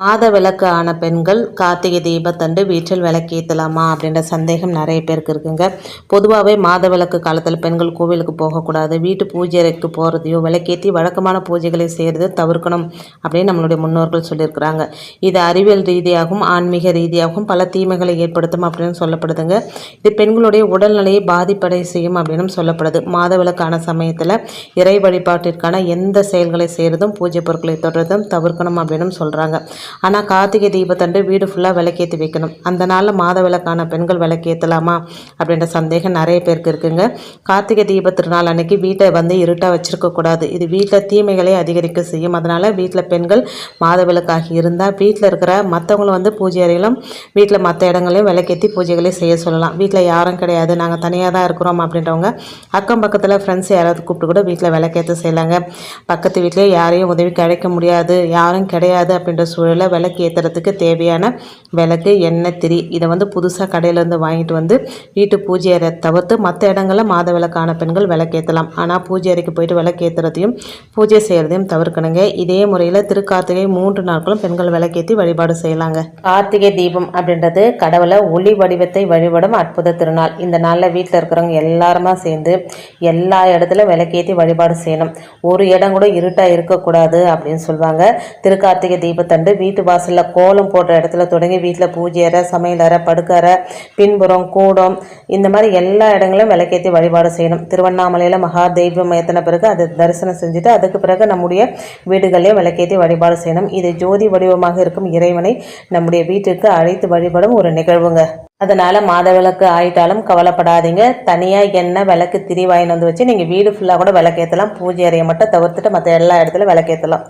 மாத விளக்கு ஆன பெண்கள் கார்த்திகை தீபத்தண்டு வீட்டில் விளக்கேற்றலாமா அப்படின்ற சந்தேகம் நிறைய பேருக்கு இருக்குங்க. பொதுவாகவே மாத விளக்கு காலத்தில் பெண்கள் கோவிலுக்கு போகக்கூடாது வீட்டு பூஜை அறைக்கு போகிறதையோ விளக்கேற்றி வழக்கமான பூஜைகளை செய்கிறது தவிர்க்கணும் அப்படின்னு நம்மளுடைய முன்னோர்கள் சொல்லியிருக்கிறாங்க. இது அறிவியல் ரீதியாகவும் ஆன்மீக ரீதியாகவும் பல தீமைகளை ஏற்படுத்தும் அப்படின்னு சொல்லப்படுதுங்க. இது பெண்களுடைய உடல்நிலையை பாதிப்படை செய்யும் அப்படின்னு சொல்லப்படுது. மாத விளக்கான சமயத்தில் இறை வழிபாட்டிற்கான எந்த செயல்களை செய்கிறதும் பூஜை பொருட்களை தொடர்றதும் தவிர்க்கணும் அப்படின்னு சொல்கிறாங்க ஆனால் கார்த்திகை தீபத்தன்று வீடு ஃபுல்லாக விளக்கேற்றி வைக்கணும். அந்த நாளில் மாத விளக்கான பெண்கள் விளக்கேற்றலாமா அப்படின்ற சந்தேகம் நிறைய பேருக்கு இருக்குங்க. கார்த்திகை தீப திருநாள் அன்னைக்கு வீட்டை வந்து இருட்டாக வச்சுருக்கக்கூடாது இது வீட்டில் தீமைகளை அதிகரிக்க செய்யும். அதனால் வீட்டில் பெண்கள் மாத விளக்காகி இருந்தால் வீட்டில் இருக்கிற மற்றவங்களும் வந்து பூஜை அறையிலும் வீட்டில் மற்ற இடங்களையும் விளக்கேற்றி பூஜைகளை செய்ய சொல்லலாம். வீட்டில் யாரும் கிடையாது. நாங்கள் தனியாக தான் இருக்கிறோம் அப்படின்றவங்க அக்கம் பக்கத்தில் ஃப்ரெண்ட்ஸ் யாராவது கூப்பிட்டு கூட வீட்டில் விளக்கேற்ற செய்யலாங்க. பக்கத்து வீட்டிலே யாரையும் உதவி கிடைக்க முடியாது. யாரும் கிடையாது அப்படின்ற சூழலில் விளக்கு ஏற்றுறதுக்கு தேவையான விளக்கு எண்ணெய் திரி இதை வந்து புதுசாக கடையிலேருந்து வாங்கிட்டு வந்து வீட்டு பூஜை அறை தவிர்த்து மற்ற இடங்களில் மாத விளக்கான பெண்கள் விளக்கேற்றலாம் ஆனால் பூஜை அறைக்கு போயிட்டு விளக்கேற்றுறதையும் பூஜை செய்கிறதையும் தவிர்க்கணுங்க. இதே முறையில் திருக்கார்த்திகை மூன்று நாட்களும் பெண்கள் விளக்கேற்றி வழிபாடு செய்யலாங்க. கார்த்திகை தீபம் அப்படின்றது கடவுளை ஒளி வடிவத்தை வழிபடும் அற்புத திருநாள். இந்த நாளில் வீட்டில் இருக்கிறவங்க எல்லாருமா சேர்ந்து எல்லா இடத்துலையும் விளக்கேற்றி வழிபாடு செய்யணும். ஒரு இடம் கூட இருட்டாக இருக்கக்கூடாது அப்படின்னு சொல்லுவாங்க திருக்கார்த்திகை தீபத்தண்டு வீட்டு வாசலில் கோலம் போடுற இடத்துல தொடங்கி வீட்டில் பூஜை அறை சமையல் அறை படுக்கறை பின்புறம் கூடம் இந்த மாதிரி எல்லா இடங்களும் விளக்கேற்றி வழிபாடு செய்யணும். திருவண்ணாமலையில் மகா தெய்வம் ஏற்றின பிறகு அதை தரிசனம் செஞ்சுட்டு அதுக்கு பிறகு நம்முடைய வீடுகளையும் விளக்கேற்றி வழிபாடு செய்யணும். இது ஜோதி வடிவமாக இருக்கும் இறைவனை நம்முடைய வீட்டுக்கு அழைத்து வழிபடும் ஒரு நிகழ்வுங்க. அதனால் மாத விளக்கு ஆயிட்டாலும் கவலைப்படாதீங்க. தனியாக என்ன விளக்கு திரி வாங்கிட்டு வந்து வச்சு நீங்கள் வீடு ஃபுல்லாக கூட விளக்கேற்றலாம் பூஜை அறையை மட்டும் தவிர்த்துட்டு மற்ற எல்லா இடத்துலையும் விளக்கேற்றலாம்